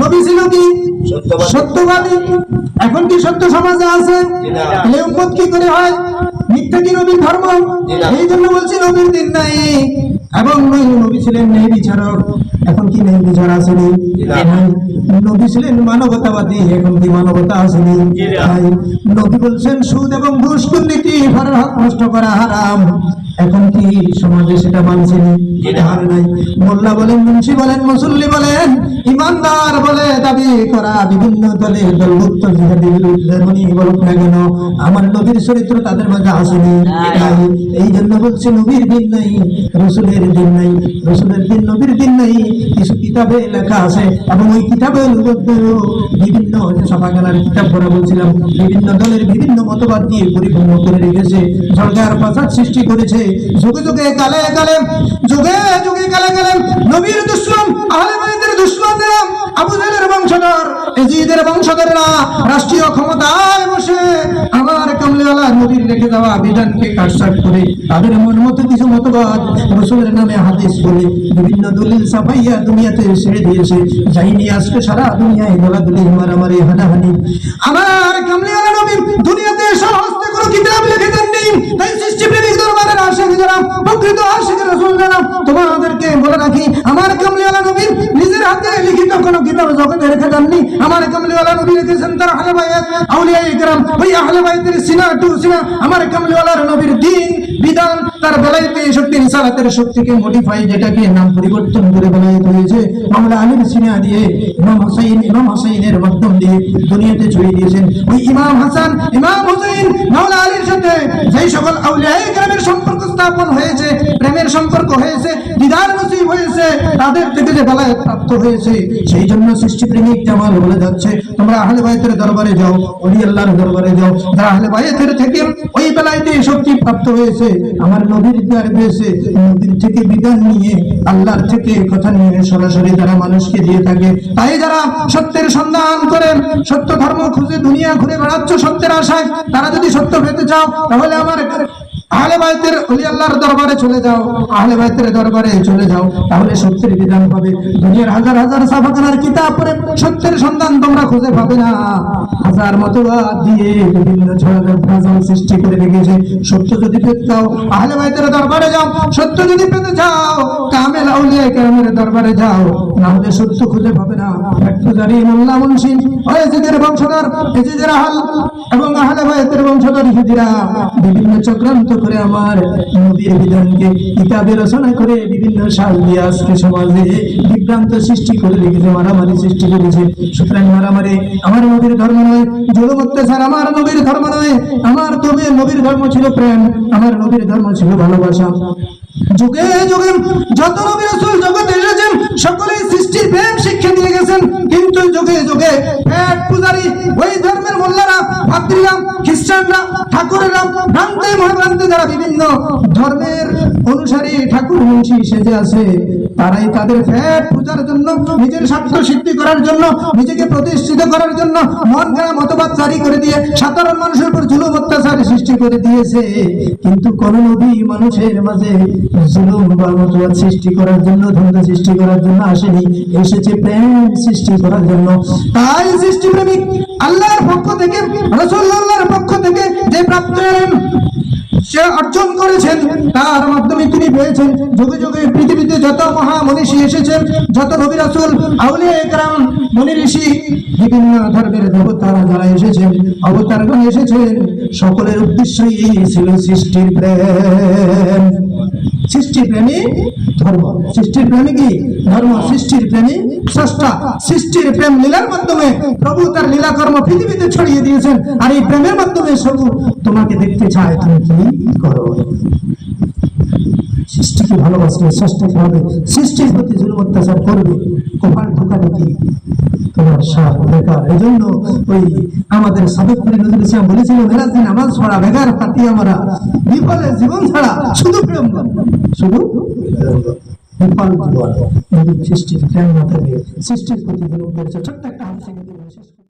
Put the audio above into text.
নবী ছিল কি? সত্যবাদী। এখন কি সত্য সমাজে আছে। তাহলে উম্মত কি করে হয়? মিথ্যা কি নবীর ধর্ম? এই জন্য বলছি নবীর দিন নাই। এবং নবী ছিলেন নেই বিচারক। এখন কি নেই? বিচার আসেনি নবী ছিলেন মানবতাবাদী। এখন কি মানবতা আসেনি নবী বলছেন সুদ এবং ঘুষ দুর্নীতি হক নষ্ট করা হারাম। এখন কি সমাজে সেটা। আর নাই। মোল্লা বলেন, মুন্সি বলেন, মুসল্লি বলেন, ইমানদার বলে দাবি করা বিভিন্ন দলের দলভুক্ত আমার নবীর চরিত্র তাদের মাঝে আসেনি। এই জন্য বলছে, নবীর দিন নাই, রসুলের দিন নাই, রসুলের দিন, নবীর দিন নাই। কিছু কিতাবে লেখা আছে, এবং ওই মধ্যেও বিভিন্ন যে সভাখানার কিতাব পড়া বলছিলাম, বিভিন্ন দলের বিভিন্ন মতবাদ দিয়ে পরিপূর্ণ করে রেখেছে সরকার পাচার সৃষ্টি করেছে যুগে যুগে কালে কালে যুগে যুগে কালে কালে নবীর দুশ্মন, আহলে বাইতের দুশ্মনরা, আবু জাহেলের বংশধর, এজিদের বংশধররা রাষ্ট্রীয় ক্ষমতায় বসে আমার কামলিওয়ালা নবীর রেখে যাওয়া বিধানকে কাটসাট করে তাদের মন মতো কিছু মতবাদ রসুলের নামে হাদিস বলে বিভিন্ন দলিল সাফাইয়া দুনিয়াতে ছেড়ে দিয়েছে। যাইনি আজকে সারা দুনিয়ায় গোলাগুলি মারামারি হানাহানি। আমার কামলিওয়ালা নবী দুনিয়াতে সহস্তে কোনো কিতাব লিখে দেননি, তাই সৃষ্টি প্রকৃত আশিক রসুল তোমাদেরকে বলে রাখি আমার কামলিওয়ালা নবীর বিধান দুনিয়াতে ছড়িয়ে দিয়েছেন। ওই ইমাম হাসান, ইমাম মাওলা আলীর সাথে যেই সকল আউলিয়া সম্পর্ক স্থাপন হয়েছে, প্রেমের সম্পর্ক হয়েছে দিদার নসিব হয়েছে, তাদের থেকে যে বেলায় প্রাপ্ত হয়েছে, সেই জন্য সৃষ্টি প্রেমিক জামাল বলে যাচ্ছে, তোমরা আহলে বাইতের দরবারে যাও ওলি আল্লাহর দরবারে যাও, যারা আহলে বাইতের থেকে ওই শক্তি প্রাপ্ত হয়েছে? আমার দ্বার পেয়েছে থেকে বিধান নিয়ে আল্লাহর থেকে কথা নিয়ে সরাসরি যারা মানুষকে দিয়ে থাকে, তাই যারা সত্যের সন্ধান করে, সত্য ধর্ম খুঁজে দুনিয়া ঘুরে বেড়াচ্ছ সত্যের আশায়, তারা যদি সত্য পেতে চাও, তাহলে আমার যাও না। সৃষ্টি করে রেখেছে। সত্য যদি পেতে চাও, আহলে বাইতের দরবারে যাও। সত্য যদি পেতে চাও, কামেল আউলিয়া কেরামের দরবারে যাও। হলে সত্য খুঁজে পাবে না। বংশধর এবং বংশধর বিভিন্ন চক্রান্ত করে আমার নবীর বিধানকে কিতাবে রচনা করে বিভিন্ন সাল দিয়ে আজকে সমাজে বিভ্রান্ত সৃষ্টি করে রেখেছে, মারামারি সৃষ্টি করেছে। সুতরাং মারামারি আমার নবীর ধর্ম নয় জুলুম অত্যাচার আমার নবীর ধর্ম নয়, আমার তবে নবীর ধর্ম ছিল প্রেম, আমার নবীর ধর্ম ছিল ভালোবাসা। যুগে যুগে যত নবী রাসূল জগতে এসেছেন, সকলেই সৃষ্টির প্রেম শিক্ষা দিয়ে গেছেন, কিন্তু যুগে যুগে এক পূজারি, ওই ধর্মের মোল্লারা ভাতৃরা খ্রিস্টানরা, ঠাকুরেরা ভ্রান্তে মহাভ্রান্তে যারা বিভিন্ন ধর্মের অনুসারী ঠাকুর মুন্সি সেজে আছে, তারাই তাদের ফ্যাট পূজার জন্য, নিজের স্বার্থ সিদ্ধি করার জন্য, নিজেকে প্রতিষ্ঠিত করার জন্য মন গড়া মতবাদ জারি করে দিয়ে সাধারণ মানুষের উপর জুলুম অত্যাচার সৃষ্টি করে দিয়েছে। কিন্তু কোন নবী মানুষের মাঝে জুলুম বা মতবাদ সৃষ্টি করার জন্য, ধন্দা সৃষ্টি করার জন্য আসেনি, এসেছে প্রেম সৃষ্টি করার জন্য। তাই সৃষ্টি প্রেমিক আল্লাহর পক্ষ থেকে রসুল্লাহর পক্ষ থেকে যে প্রাপ্ত সে অর্জন করেছেন, তার মাধ্যমে তিনি পেয়েছেন। যুগে যুগে পৃথিবীতে যত মহা মনীষী এসেছেন, যত নবী রাসূল, আউলিয়া একরাম মনি ঋষি বিভিন্ন ধর্মের দেবতারা যারা এসেছেন, অবতারগণ এসেছেন, সকলের উদ্দেশ্যই ছিল সৃষ্টির প্রেম। সৃষ্টির প্রেমী ধর্ম। সৃষ্টির প্রেমী কি? ধর্ম সৃষ্টির প্রেমী স্রষ্টা। সৃষ্টির প্রেম লীলার মাধ্যমে প্রভু তার লীলা কর্ম পৃথিবীতে ছড়িয়ে দিয়েছেন। আর এই প্রেমের মাধ্যমে সবু তোমাকে দেখতে চায় তুমি কি করো? সৃষ্টিকে ভালোবাসবে স্রষ্টাকে হবে সৃষ্টির প্রতি জুলুম অত্যাচার করবে কোপার ঢোকাবে কি তোমার বেকার এই জন্য ওই আমাদের সাবেক ইসলাম বলেছিল ছড়া বেকার পাতি আমরা। বিফলে জীবন ছাড়া শুধু শুধু বিফল জীবন সৃষ্টির প্রেম না সৃষ্টির প্রতি ছোট্ট একটা হাসি